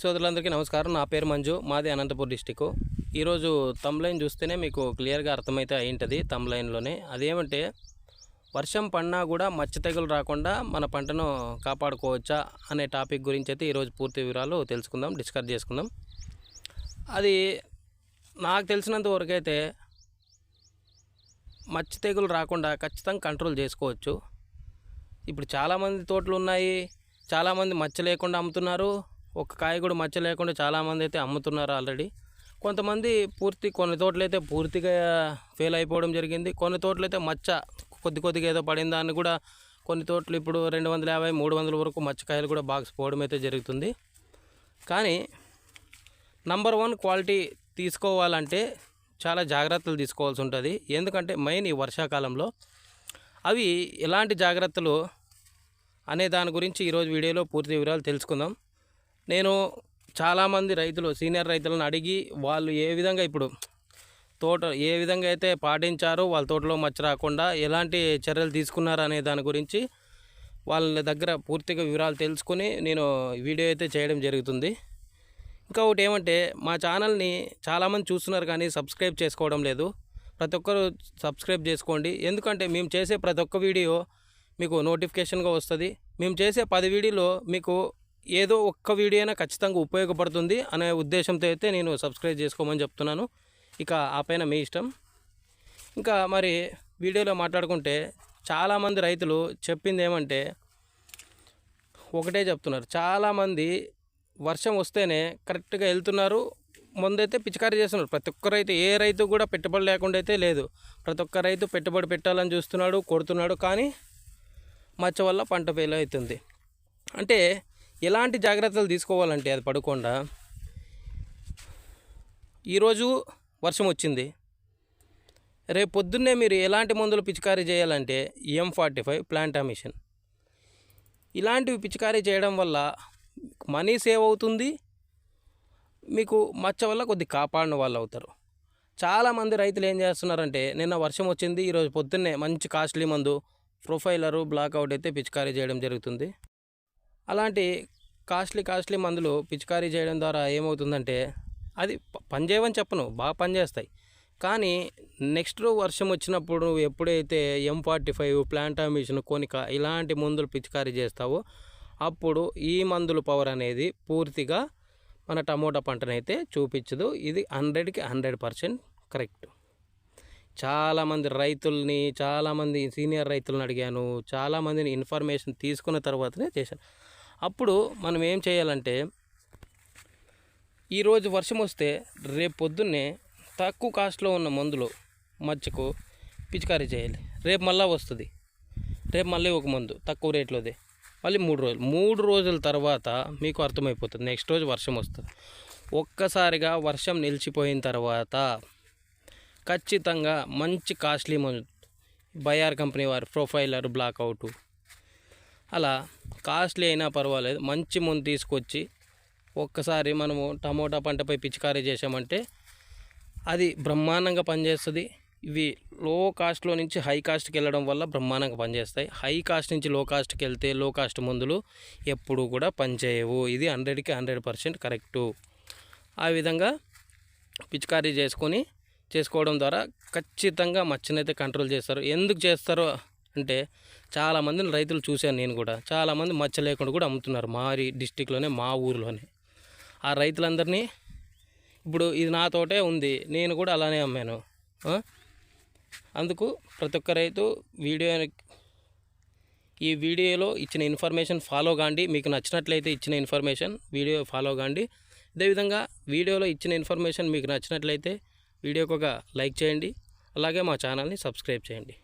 సోదరులందరికీ నమస్కారం. నా పేరు మంజు మాది అనంతపూర్ డిస్టిక్ ఈరోజు తమ్లైన్ చూస్తేనే మీకు క్లియర్గా అర్థమైతే అయింటుంది తమ్లైన్లోనే అదేమంటే వర్షం పడినా కూడా మచ్చ తెగులు రాకుండా మన పంటను కాపాడుకోవచ్చా అనే టాపిక్ గురించి అయితే ఈరోజు పూర్తి వివరాలు తెలుసుకుందాం డిస్కస్ చేసుకుందాం. అది నాకు తెలిసినంత వరకు అయితే మచ్చ తెగులు రాకుండా ఖచ్చితంగా కంట్రోల్ చేసుకోవచ్చు. ఇప్పుడు చాలామంది తోటలు ఉన్నాయి చాలామంది మచ్చ లేకుండా అమ్ముతున్నారు. ఒక కాయ కూడా మచ్చ లేకుండా చాలామంది అయితే అమ్ముతున్నారు ఆల్రెడీ. కొంతమంది పూర్తి కొన్ని తోటలు అయితే పూర్తిగా ఫెయిల్ అయిపోవడం జరిగింది. కొన్ని తోటలైతే అయితే మచ్చ కొద్ది కొద్దిగా ఏదో పడిన దాన్ని కూడా కొన్ని తోటలు ఇప్పుడు రెండు వందల యాభై మూడు వందల వరకు మచ్చకాయలు కూడా బాక్స్ పోవడం అయితే జరుగుతుంది. కానీ నంబర్ వన్ క్వాలిటీ తీసుకోవాలంటే చాలా జాగ్రత్తలు తీసుకోవాల్సి ఉంటుంది. ఎందుకంటే మెయిన్ ఈ వర్షాకాలంలో అవి ఎలాంటి జాగ్రత్తలు అనే దాని గురించి ఈరోజు వీడియోలో పూర్తి వివరాలు తెలుసుకుందాం. నేను చాలామంది రైతులు సీనియర్ రైతులను అడిగి వాళ్ళు ఏ విధంగా ఇప్పుడు తోట ఏ విధంగా అయితే పాటించారో వాళ్ళ తోటలో మచ్చ రాకుండా ఎలాంటి చర్యలు తీసుకున్నారు అనే దాని గురించి వాళ్ళ దగ్గర పూర్తిగా వివరాలు తెలుసుకొని నేను వీడియో అయితే చేయడం జరుగుతుంది. ఇంకా ఒకటి ఏమంటే మా ఛానల్ని చాలామంది చూస్తున్నారు కానీ సబ్స్క్రైబ్ చేసుకోవడం లేదు. ప్రతి ఒక్కరు సబ్స్క్రైబ్ చేసుకోండి. ఎందుకంటే మేము చేసే ప్రతి ఒక్క వీడియో మీకు నోటిఫికేషన్గా వస్తుంది. మేము చేసే పది వీడియోలో మీకు ఏదో ఒక్క వీడియో అయినా ఖచ్చితంగా ఉపయోగపడుతుంది అనే ఉద్దేశంతో అయితే నేను సబ్స్క్రైబ్ చేసుకోమని చెప్తున్నాను. ఇక ఆ పైన మీ ఇష్టం. ఇంకా మరి వీడియోలో మాట్లాడుకుంటే చాలామంది రైతులు చెప్పింది ఏమంటే ఒకటే చెప్తున్నారు. చాలామంది వర్షం వస్తేనే కరెక్ట్గా వెళ్తున్నారు. ముందైతే పిచికారీ చేస్తున్నారు. ప్రతి ఒక్క రైతు ఏ రైతు కూడా పెట్టుబడి లేకుండా అయితే లేదు. ప్రతి ఒక్క రైతు పెట్టుబడి పెట్టాలని చూస్తున్నాడు కొడుతున్నాడు కానీ మచ్చ వల్ల పంట ఫెయిల్ అవుతుంది. అంటే ఎలాంటి జాగ్రత్తలు తీసుకోవాలంటే అది పడకుండా ఈరోజు వర్షం వచ్చింది. రేపు పొద్దున్నే మీరు ఎలాంటి మందులు పిచికారీ చేయాలంటే ఎం ఫార్టీ ఫైవ్ ప్లాంటామిషన్. ఇలాంటివి పిచికారీ చేయడం వల్ల మనీ సేవ్ అవుతుంది. మీకు మచ్చ వల్ల కొద్ది కాపాడిన వాళ్ళు అవుతారు. చాలామంది రైతులు ఏం చేస్తున్నారంటే నిన్న వర్షం వచ్చింది ఈరోజు పొద్దున్నే మంచి కాస్ట్లీ మందు ప్రొఫైలరు బ్లాక్అవుట్ అయితే పిచికారీ చేయడం జరుగుతుంది. అలాంటి కాస్ట్లీ కాస్ట్లీ మందులు పిచికారీ చేయడం ద్వారా ఏమవుతుందంటే అది ప- పనిచేయవని చెప్పను బాగా పనిచేస్తాయి కానీ నెక్స్ట్ వర్షం వచ్చినప్పుడు నువ్వు ఎప్పుడైతే ఎం ఫార్టీ ఫైవ్ ప్లాంటామిషన్ కోనిక ఇలాంటి మందులు పిచికారీ చేస్తావో అప్పుడు ఈ మందుల పవర్ అనేది పూర్తిగా మన టమోటా పంటనైతే చూపించదు. ఇది హండ్రెడ్కి హండ్రెడ్ పర్సెంట్ కరెక్ట్. చాలామంది రైతుల్ని చాలామంది సీనియర్ రైతులను అడిగాను చాలామందిని ఇన్ఫర్మేషన్ తీసుకున్న తర్వాతనే చేశాను. అప్పుడు మనం ఏం చేయాలంటే ఈరోజు వర్షం వస్తే రేపు పొద్దున్నే తక్కువ కాస్ట్లో ఉన్న మందులు మచ్చకు పిచికారీ చేయాలి. రేపు మళ్ళీ వస్తుంది. రేపు మళ్ళీ ఒక మందు తక్కువ రేట్లోదే. మళ్ళీ మూడు రోజులు. మూడు రోజుల తర్వాత మీకు అర్థమైపోతుంది. నెక్స్ట్ రోజు వర్షం వస్తుంది. ఒక్కసారిగా వర్షం నిలిచిపోయిన తర్వాత ఖచ్చితంగా మంచి కాస్ట్లీ మందు బయార్ కంపెనీ వారి ప్రొఫైలర్ బ్లాక్ అవుట్. అలా కాస్ట్లీ అయినా పర్వాలేదు. మంచి మందు తీసుకొచ్చి ఒక్కసారి మనము టమోటా పంటపై పిచికారీ చేసామంటే అది బ్రహ్మాండంగా పనిచేస్తుంది. ఇవి లో కాస్ట్లో నుంచి హై కాస్ట్కి వెళ్ళడం వల్ల బ్రహ్మాండంగా పనిచేస్తాయి. హై కాస్ట్ నుంచి లో కాస్ట్కి వెళ్తే లో కాస్ట్ మందులు ఎప్పుడూ కూడా పనిచేయవు. ఇది హండ్రెడ్కి హండ్రెడ్ పర్సెంట్ కరెక్టు. ఆ విధంగా పిచికారీ చేసుకొని చేసుకోవడం ద్వారా ఖచ్చితంగా మచ్చనైతే కంట్రోల్ చేస్తారు. ఎందుకు చేస్తారో అంటే చాలామందిని రైతులు చూశాను నేను కూడా. చాలామంది మచ్చ లేకుండా కూడా అమ్ముతున్నారు మారి డిస్టిక్లోనే మా ఊరిలోనే. ఆ రైతులందరినీ ఇప్పుడు ఇది నా తోటే ఉంది నేను కూడా అలానే అమ్మాను. అందుకు ప్రతి ఒక్క రైతు వీడియో ఈ వీడియోలో ఇచ్చిన ఇన్ఫర్మేషన్ ఫాలో కాండి. మీకు నచ్చినట్లయితే ఇచ్చిన ఇన్ఫర్మేషన్ వీడియో ఫాలో కాండి. అదేవిధంగా వీడియోలో ఇచ్చిన ఇన్ఫర్మేషన్ మీకు నచ్చినట్లయితే వీడియోకి ఒక లైక్ చేయండి. అలాగే మా ఛానల్ని సబ్స్క్రైబ్ చేయండి.